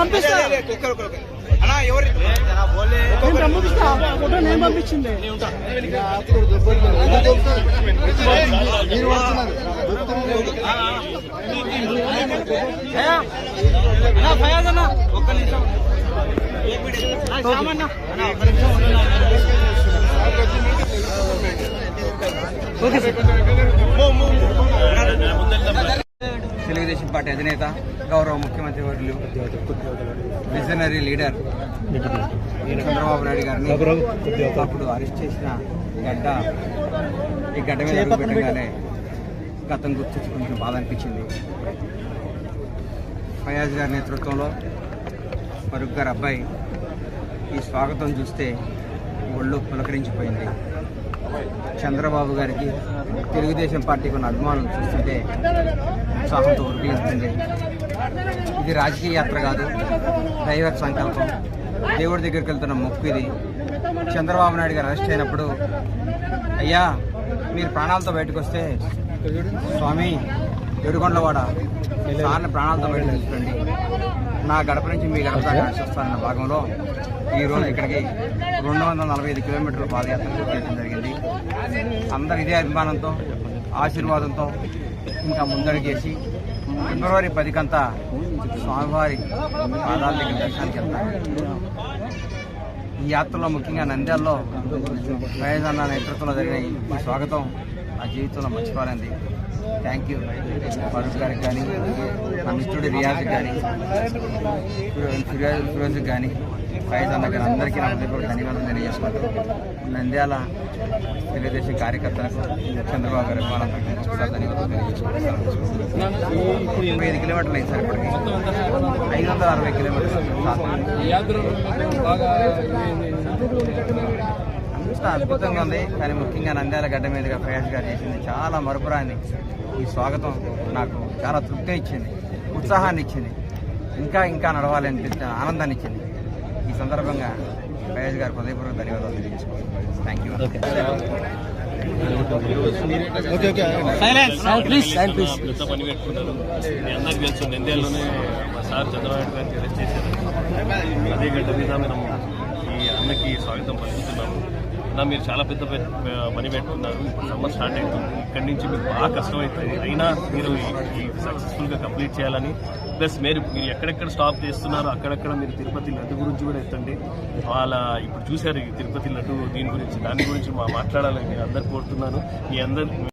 పంపిస్తా పంపిస్తా ఆ ఫోటో నేను పంపించింది ఫయాజ్ అన్న ఒక్క నిమిషం ఒక్క. తెలుగుదేశం పార్టీ అధినేత గౌరవ ముఖ్యమంత్రి వర్యులు విజనరీ లీడర్ చంద్రబాబు నాయుడు గారిని అప్పుడు అరెస్ట్ చేసిన గడ్డ ఈ గడ్డ మీద పెట్టగానే గతం గుర్తొచ్చి కొంచెం బాధ అనిపించింది. ఫయాజ్ గారి నేతృత్వంలో ఫరూక్ గారి అబ్బాయి ఈ స్వాగతం చూస్తే ఒళ్ళు పులకరించిపోయింది. చంద్రబాబు గారికి తెలుగుదేశం పార్టీకి ఉన్న అభిమానులు చూస్తుంటే ఉత్సాహంతో ఉరిపిస్తుంది ఇది రాజకీయ యాత్ర కాదు దైవ సంకల్పం. దేవుడి దగ్గరికి వెళ్తున్న మొక్కు ఇది. చంద్రబాబు నాయుడు గారు అరెస్ట్ అయినప్పుడు అయ్యా మీరు ప్రాణాలతో బయటకు వస్తే స్వామి ఎడుగొండలవాడ సార్ని ప్రాణాలతో బయట తీసుకురండి నా గడప నుంచి మీ గడప దాకా భాగంలో ఈ రోజు ఇక్కడికి రెండు వందల నలభై ఐదు కిలోమీటర్ల పాదయాత్ర చేయడం జరిగింది. అందరు ఇదే అభిమానంతో ఆశీర్వాదంతో ఇంకా ముందడి చేసి ఫిబ్రవరి పదికంతా స్వామివారి పాదాల దగ్గర దర్శనానికి వెళ్తాను. ఈ యాత్రలో ముఖ్యంగా నంద్యాలలో ప్రయోజన నేతృత్వంలో జరిగిన ఈ స్వాగతం నా జీవితంలో మర్చిపోలేంది థ్యాంక్ యూ ఫరూక్ గారికి కానీ నా మిత్రుడు రియాజ్కి కానీ ఫిరోజ్ ఫిరోజ్కి కానీ ఫైజ్ అన్న గారు అందరికీ నా హృదయపూర్వక ధన్యవాదాలు తెలియజేసుకుంటూ నంద్యాల తెలుగుదేశం కార్యకర్తలకు చంద్రబాబు గారు వాళ్ళందరికీ ఒకసారి ధన్యవాదాలు తెలియజేసుకుంటున్నాను. ముప్పై ఐదు కిలోమీటర్లు అయింది సార్ ఇప్పటికి. ఐదు వందల అరవై కిలోమీటర్లు అంత అద్భుతంగా ఉంది. కానీ ముఖ్యంగా నంద్యాల గడ్డ మీదుగా ప్రయాస్ గారు చేసింది చాలా మరుపురాని ఈ స్వాగతం నాకు చాలా తృప్తి ఇచ్చింది ఉత్సాహాన్ని ఇచ్చింది. ఇంకా ఇంకా నడవాలి అనిపించిన ఆనందాన్ని ఇచ్చింది. ఈ సందర్భంగా ప్రయాస్ గారు హృదయపూర్వక ధన్యవాదాలు తెలియజేసుకుంటాను థ్యాంక్ యూ పెద్ద పని పెట్టుకున్నారు మీ అందరికి తెలుసు నంద్యాలలోనే మా సార్ చంద్రబాబు అరెస్ట్ చేశారు. అదే గడ్డ మీద మనం ఈ అన్నకి స్వాగతం పలుకుతున్నాము. నా మీరు చాలా పెద్ద పెద్ద పని పెట్టుకున్నారు. ఇప్పుడు సమ్మర్ స్టార్ట్ అవుతుంది. ఇక్కడి నుంచి మీకు బాగా కష్టమవుతుంది అయినా మీరు ఈ సక్సెస్ఫుల్గా కంప్లీట్ చేయాలని ప్లస్ మీరు మీరు ఎక్కడెక్కడ స్టాప్ చేస్తున్నారో అక్కడక్కడ మీరు తిరుపతి లడ్డు గురించి కూడా ఎత్తండి. వాళ్ళ ఇప్పుడు చూశారు తిరుపతి లడ్డు దీని గురించి దాని గురించి మా మాట్లాడాలని నేను అందరు కోరుతున్నాను. మీ అందరు